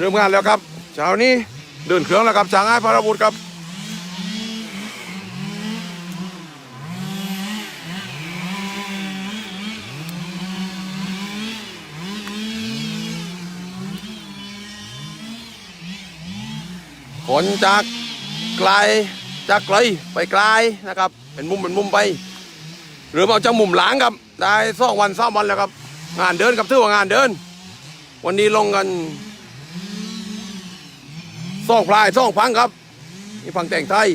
เริ่มงานแล้วครับ เช้านี้เดินเครื่องแล้วครับช้างอ้ายพราบุตรครับขนจากไกลจากไกลไปไกลนะครับ เป็นมุมเป็นมุมไป หรือเอาจากมุมหลังครับ ได้สองวันสามวันแล้วครับ งานเดินครับถือว่างานเดิน วันนี้ลงกัน สองพลายสองพังครับนี่พังแต่งไทย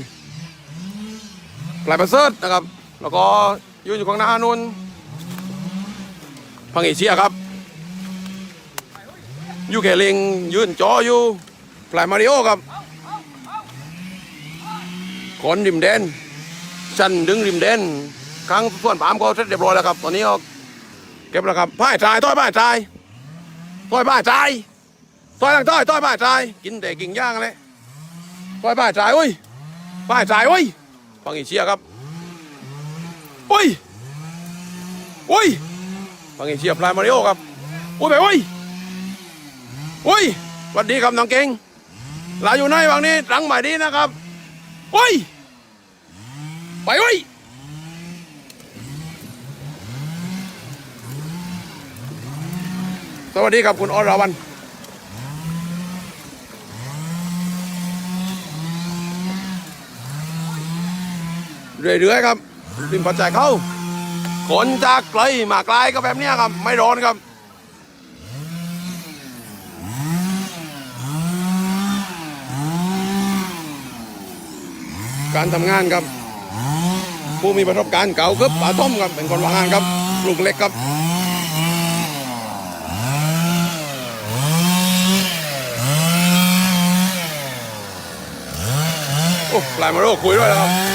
พลายประเสริฐนะครับ แล้วก็ยืนอยู่ข้างหน้านู่นพังเอเชียครับอยู่แค่ลิงยืนจออยู่พลายมาริโอครับขนริมแดนชันดึงริมแดนครั้งส่วนปามก็เสร็จเรียบร้อยแล้วครับ ตอนนี้ก็เก็บแล้วครับพ่ายทรายต้อยพ่ายทรายต้อยพ่ายทราย ต้อยทางต้อยต้อยพ่ายทรายกินแต่กิ่งย่างเลยต้อยพ่ายทรายอุ้ยพ่ายทรายอุ้ยฟังอีเชียครับอุ้ยอุ้ยฟังอีเชียพลายมาริโอครับอุ้ยไปอุ้ยอุ้ยสวัสดีครับน้องเก่งลาอยู่ไหนบางนี้หลังใหม่ดีนะครับโอ้ยไปเว้ยสวัสดีครับคุณอรวัน เรื่อยๆครับริมปัจจัยเข้าขนจากไกลมาไกลก็แบบนี้ครับ ไม่ร้อนครับการทำงานครับ ผู้มีประสบการณ์เก่าครับป่าต้อมครับเป็นคนวางงานครับลูกเล็กครับ โอ้ปลายมาโรคุยด้วยแล้วครับ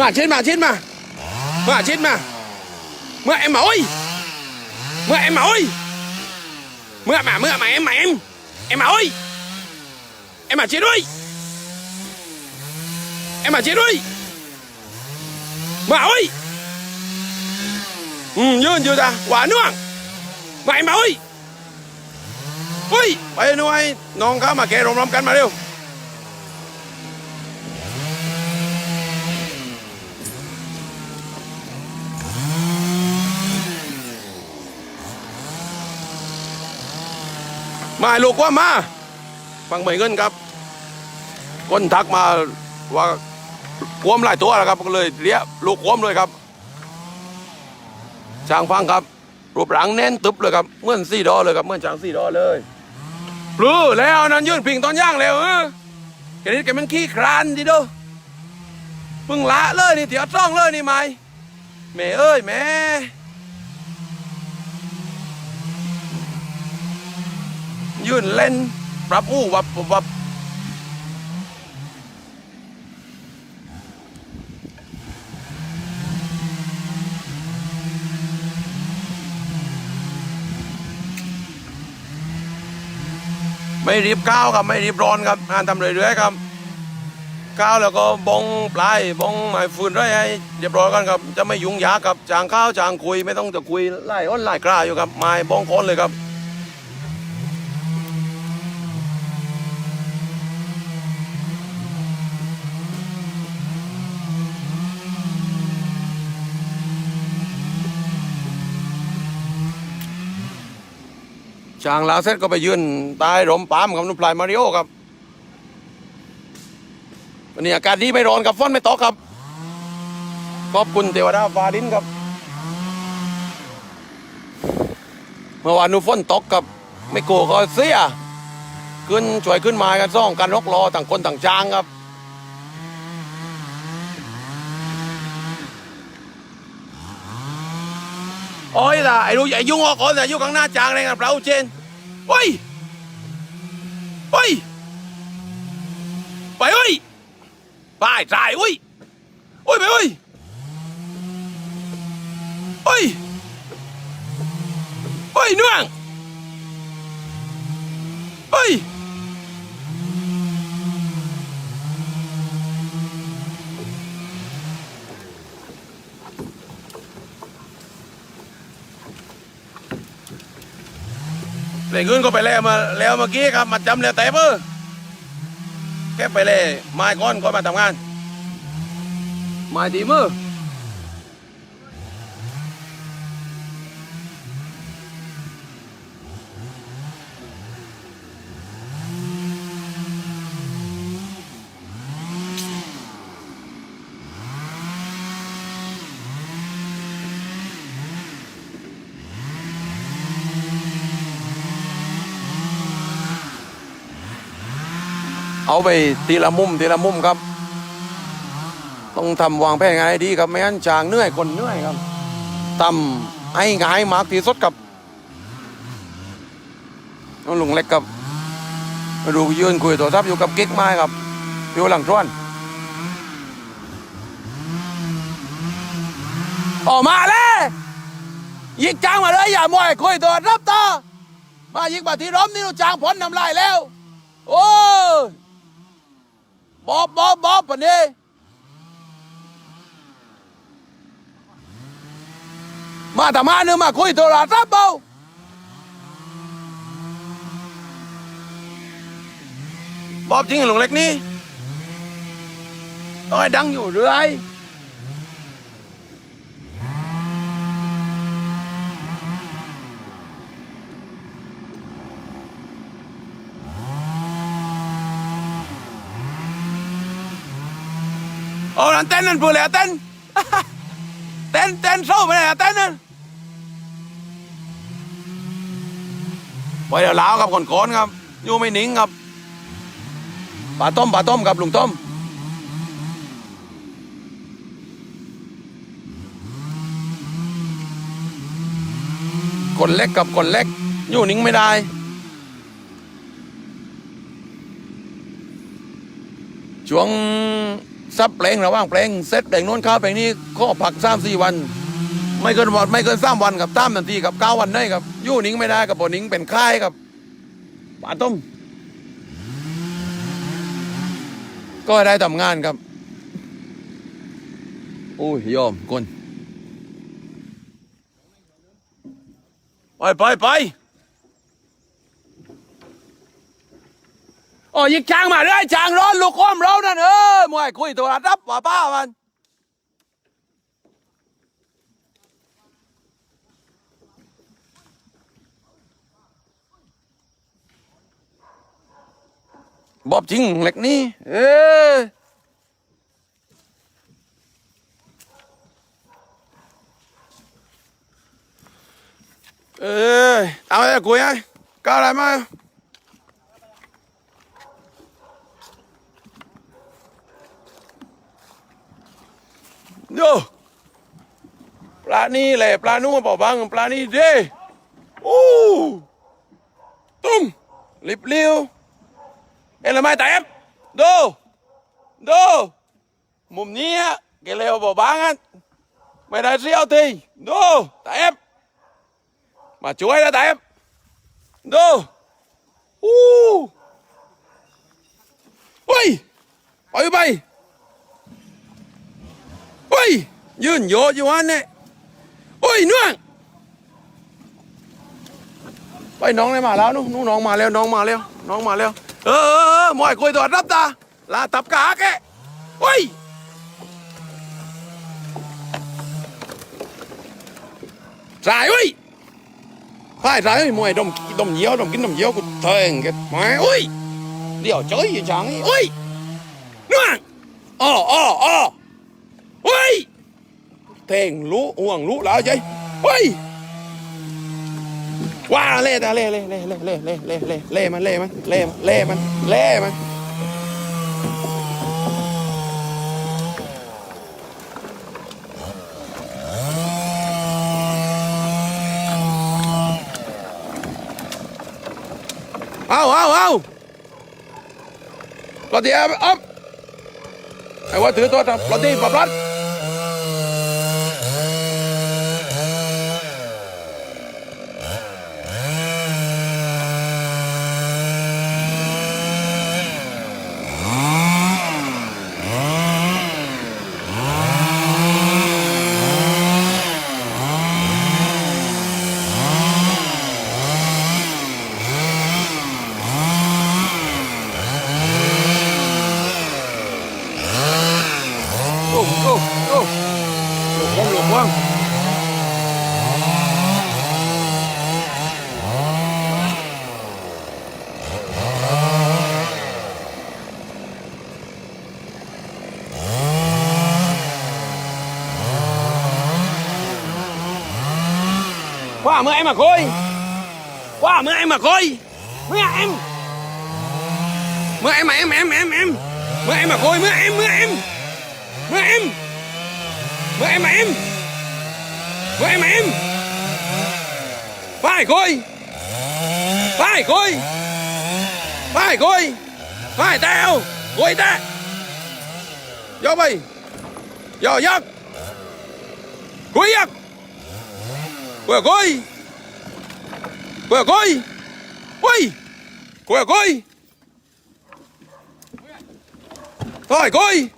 มาชิ้นมาชิ้นมามาชิ้นมาเมื่อ em mà ơi มื่อ em mà ơi มื่อ mà มื่อ mà em mà em em mà ơi em mà chết ơi em mà chết ơi mà ơi ừ ยืนอยู่จ้ะหวานน่วงมา em mà ơi เฮ้ยไปหน่วยน้องเมาลูกว่ามาฟังใบเงินครับคนทักมาว่าควมหลายตัวแล้วครับก็เลยเลี้ยลูกควมเลยครับช่างฟังครับรูปหลังแน่นตึบเลยครับเหมื่อนสี่ดอเลยครับเหมื่อนช่างสี่ดอเลยปลื้แล้วนั่นยื่นพิงตอนย่างแล้วเออแกนี่แกมันขี้ครานดิโดเพิ่งละเลยนี่เถียวจ้องเลยนี่ไหมแม่เอ้ยแม่ ยื่นเล่นปรับอู้วับวับบไม่รีบก้าวครับไม่รีบร้อนครับงานทำเรื่อยๆครับก้าวแล้วก็บงปลายบงหมายฟืนไรให้เรียบร้อยกันครับ จะไม่ยุ่งยากครับจางข้าวจางคุยไม่ต้องจะคุยไล่อ้นไล่กล้าอยู่ครับไม้บงคนเลยครับ ช่างลาเสร็จก็ไปยืนตายลมปามกับนุ่มพลายมาริโอครับวันนี้อากาศดีไม่ร้อนครับฝนไม่ตกครับขอบคุณเทวดาฟาดินครับ เมื่อวานนุ่ฝนตกครับ ไม่โกก็เสียขึ้นช่วยขึ้นมากันซ่องกันรกรอต่างคนต่างจางครับ โอ้ยล่ะไอ้รู้ไอ้ยุ่งออกก่อนนะยุ่งข้างหน้าจางเลยครับเราเจนโอ้ยโอ้ยไปเอ้ยไปจ่ายโอ้ยโอ้ยไปเอ้ยโอ้ยโอ้ ยน่วงโอ้ยเล่นเงินก็ไปแล้วมาแล้วเมื่อกี้ครับมาจำแล้วแต่เพื่อแค่ไปเลยไม้ก้อนก็มาทำงานไม้ดีมือ เอาไปทีละมุมทีละมุมครับ ต้องทำวางแผนงานให้ดีครับไม่งั้นจางเหนื่อยคนเหนื่อยครับทำให้งายมากที่สุดครับน้องลุงเล็กครับมาดูยืนคุยโทรศัพท์อยู่กับกิ๊กไม้ครับอยู่หลังทวนออกมาเลยยิงจางมาเลยอย่ามัวคุยโทรศัพท์ต่อมายิงมาที่ร้อมนี่เราจางพ้นน้ำลายแล้ว โอ้ บอบบอบบอบปะนี่มาทำมาเนื้อมาคุยโทรศัพท์เบาบอบจริงเหรอหลวงเล็กนี่ต้องให้ดังอยู่เรื่อยโนั่นเต้นนั่นเพื่ออะไรเต้นเต้นเต้นโซ่ไปไหนอะเต้นนั่นไปเดี๋ยวล้าวครับก่อนๆครับ อยู่ไม่นิ่งครับปลาต้มปลาต้มครับลุงต้มคนเล็กกับคนเล็ก อยู่นิ่งไม่ได้ ช่วง ซับเพลงระหว่างเพลงเซตเพลงโน้นข้าวเพลงนี้ข้อผักสามสี่วัน ไม่เกินวันไม่เกินสามวันกับตามนาทีกับเก้าวันได้ครับอยู่นิ่งไม่ได้กับบนิ่งเป็นค่ายครับปาต้ม ก็ได้ทำงานครับโอ้ยยอมคนไปไปไป โอ้ยิกช้างมาเลยช้างร้อนลูกอ้อมเรานั่นเออมวยคุยโทรศัพท์ป้าป้ามันบอบจริงเล็กนี่เออเออเอาอะไรกุยไอ้ก้าวอะไรมา ดูปลานี่แหละปลานุ่มเปล่าบังปลานี่เด้อู้ตุ้มลิบเลี้ยวเอ็นละไม่แต่เอฟดูดูมุมนี้ฮะเกลียวเปล่าบังอะไม่ได้เสียวทีดูแต่เอฟมาช่วยนะแต่เอฟดูอู้เฮ้ยไปไป โอ้ย ยืนโยอยู่วันเนี่ยโอ้ยน่วงไปน้องเลยมาแล้วนู้นน้องมาแล้วน้องมาแล้วน้องมาแล้ว เออเออมอยคุยตัวรับตาลาตับกาแกโอ้ยสายโอ้ยพายสายมวยดมดมเยี่ยวดมกินดมเยี่ยวกูเทงแกมาโอ้ยเดี๋ยวเจออยู่จังโอ้ยน่วงอ้ออ้ออ้อ เฮ้ยเท่งรู้ห่วงรู้แล้วใช่เฮ้ยว้าเล่ต่เล่เล่เล่เล่เล่เล่เล่เล่เล่มันเล่มันเล่มันเล่มันเล่มันเอาเอาเอาปลดเดียวอ๊อฟไอ้ว่าถือตัวปลดดีปลดรัด qua em mà coi qua mới em mà coi mới em. Mới em mà em em em em. Mới em mà coi mới em mới em. Mới em. Mới em mà em. Mới em mà em. Phải coi phải coi phải coi phải tao coi ta. Vô mày vô giấc. Cuối giấc. Cuegoy! Cuegoy! Ui! Cuegoy! Rồi, gôi!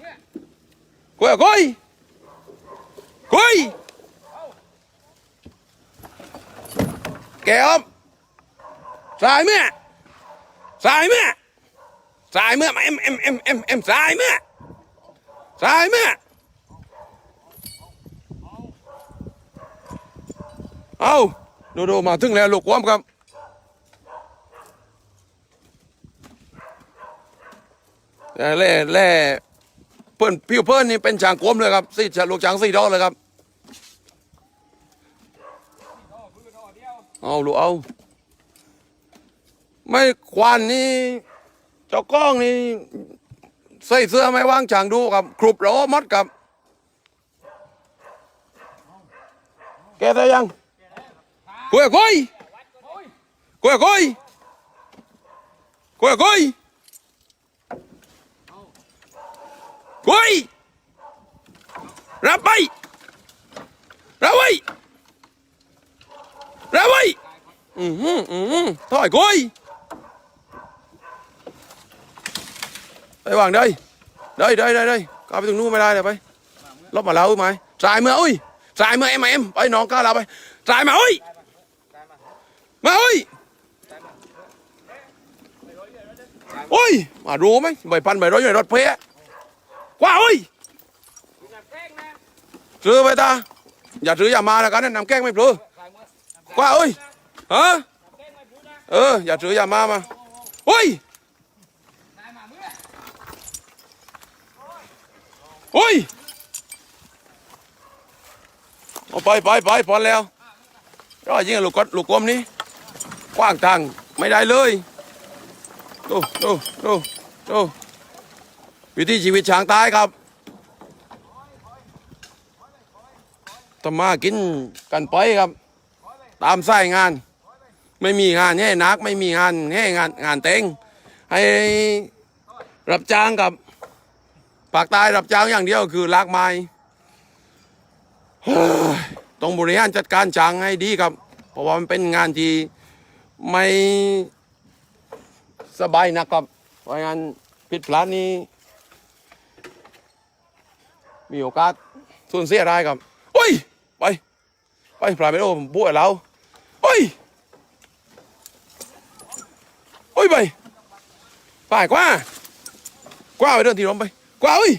cô Gôi! gôi. kém sai mẹ sai mẹ sai mẹ mà em em em em em sai mẹ sai mẹ เอาดูดูมาถึงแล้วลูกความครับแล่แล่เพื่อนพี่เพื่อนนี่เป็นช้างกลมเลยครับสี่ลูกช้างสี่ดอกเลยครับเอาลูกเอา ไม่ควานนี่เจ้ากล้องนี่ใส่เสื้อไม่ว่างช้างดูครับครุบโรมัดครับแกได้ยัง Coi coi. Coi coi. Coi coi. Coi. Ra bay. Ra bay. Ra bay. Ừ ừ ừ. Thôi coi. Đây bằng đây. Đây đây đây đây. Cao phải từng nu mày đây này bay. Lóc mà lâu mày. Trải mưa ơi. Trải mưa em mà em. Bay nó cao là bay. Trải mà ơi. มาเอ้ยโอ้ย มารู้ไหมใบพันใบร้อยอยู่ในรถเพะกว่าเอ้ยซื้อไปตาอย่าซื้ออย่ามาแล้วกันนะนำแก้งไม่ปลือกว่าเอ้ยฮะเอออย่าซื้ออย่ามามาโอ้ยโอ้ยเอาไปไปไปพอแล้วรอยิงลูกกดลูกกลมนี้ ว้างทางไม่ได้เลยดูดูดูดูวิถีชีวิตช้างตายครับทำมากินกันไปครับ ตามไสายงาน ไม่มีงานแห่นักไม่มีงานแห่งานงานเต็งให้รับจ้างกับปากตายรับจ้างอย่างเดียวคือลากไม้ต้องบริหารจัดการช้างให้ดีครับ เพราะว่ามันเป็นงานที่ ไม่สบายนะครับ เพราะงั้นผิดพลาดนี้ มีโอกาสสูญเสียได้ครับโอ้ย ไป ไปพลาดไปโอ้ผมบวชเราโอ้ยโอ้ยไปไปกว่ากว่าไปเดินทีลมไปกว่าเอ้ย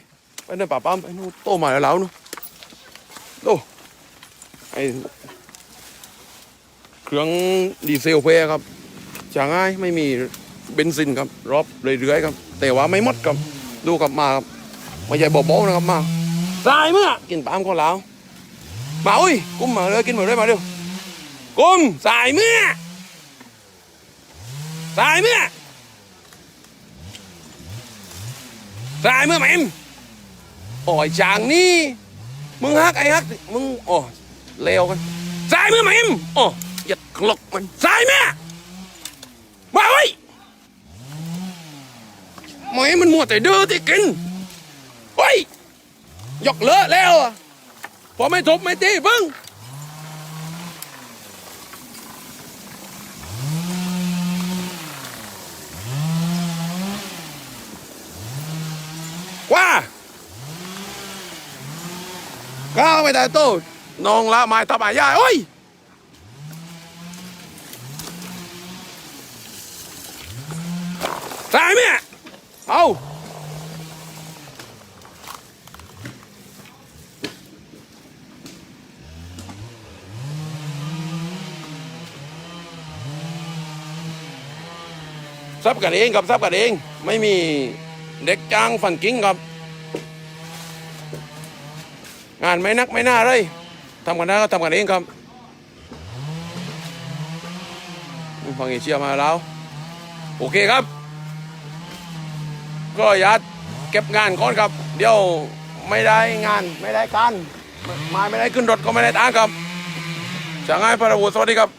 ไปเดินป่าปั๊มไปนู่นโตมาแล้วเรานู่นโตไอ เครื่องดีเซลเพครับจะง่ายไม่มีเบนซินครับรอบเรื่อยๆครับ แต่ว่าไม่หมดครับ ดูครับมาครับไม่ใช่บบๆนะครับมาตายเมื่อกินปลามของเรามาอุ้ยกุ้มมาเลยกินมาเลยมาเร็วกุ้มสายเมื่อสายเมื่อสายเมื่อไหมมโอ้ยจางนี่มึงฮักไอ้ฮักมึงโอ้เลวกันสายเมื่อไหมมโอ้อย่า กลกมันสายเมื่อมาเว้ยหมอยมันมัวแต่เดือที่กินเฮ้ยยกเลอะแล้วอะพอไม่ทบไม่ตีพึ่งว่าก้าวไม่ได้โต้น้องละไม้ตาบายายโอ้ยตายไหมย เอาซับกันเองครับซับกันเอง ไม่มีเด็กจ้างฟันกิ้งครับ งานไม่นักไม่น่าเลยทำกันได้ก็ทำกันเองครับฟังเอเชียมาแล้ว โอเคครับ ก็อย่าเก็บงานก่อนครับ เดี๋ยวไม่ได้งานไม่ได้การมาไม่ได้ขึ้นรถก็ไม่ได้ตังค์ครับจะง่ายพระบุตรสวัสดีครับ